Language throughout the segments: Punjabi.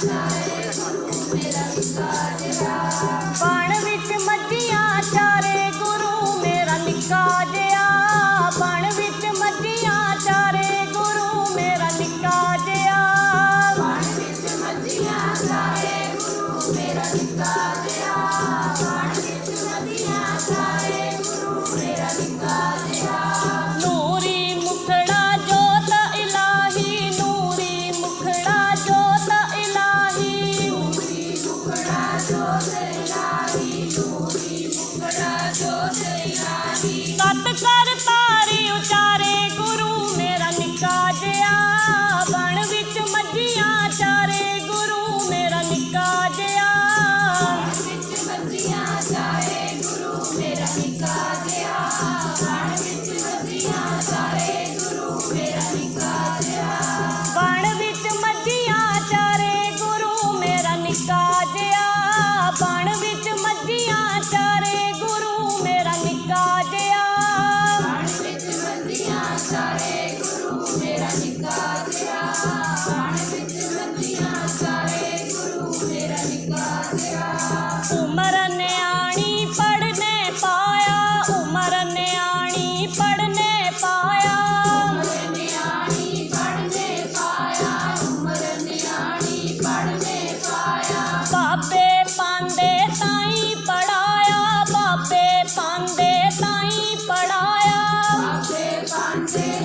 smile. ਚਾਰੇ ਗੁਰੂ ਮੇਰਾ ਨਿੱਕਾ ਜਿਆ ਵਿੱਚ ਬੱਜੀਆਂ ਚਾਰੇ ਗੁਰੂ ਮੇਰਾ ਨਿੱਕਾ ਜਿਆ ਵਣ ਵਿੱਚ ਬੱਜੀਆਂ ਚਾਰੇ ਗੁਰੂ ਮੇਰਾ ਨਿੱਕਾ ਜਿਆ ਵਣ ਵਿੱਚ ਮੱਝੀਆਂ ਚਾਰੇ ਗੁਰੂ ਮੇਰਾ ਨਿੱਕਾ ਜਿਆ ਵਣ ਵਿੱਚ ਮੱਝੀਆਂ ਚਾਰੇ ਗੁਰੂ ਮੇਰਾ ਨਿੱਕਾ ਜਿਆ ਵਣ ਵਿੱਚ ਬੱਜੀਆਂ ਚਾਰੇ ਗੁਰੂ ਮੇਰਾ ਨਿੱਕਾ I'm dead.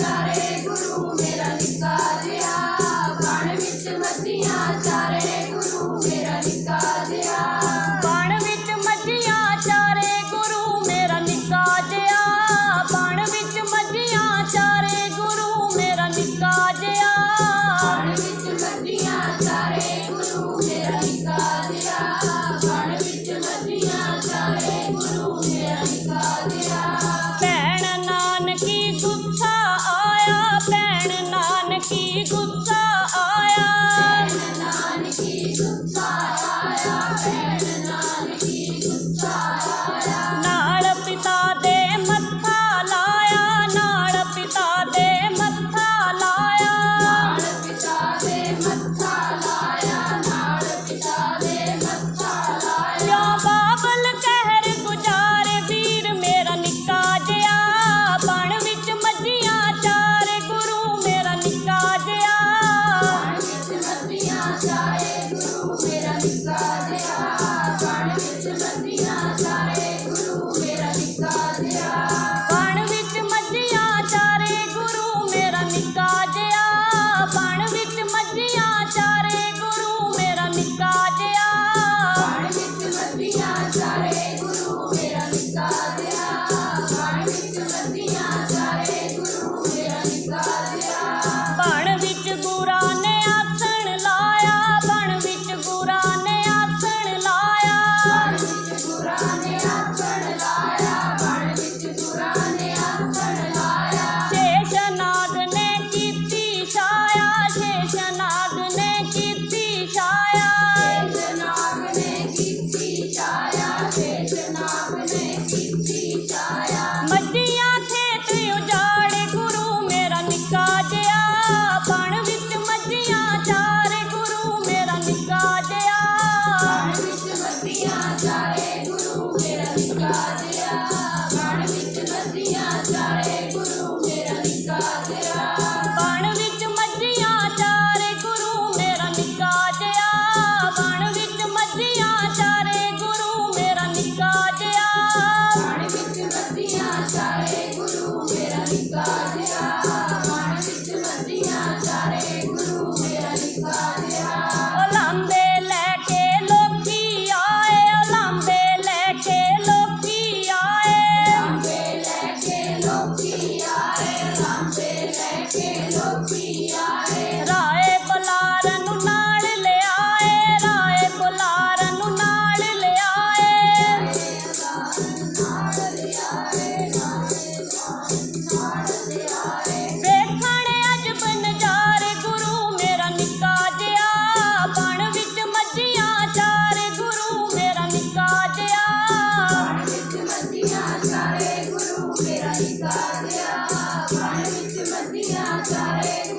time. my body.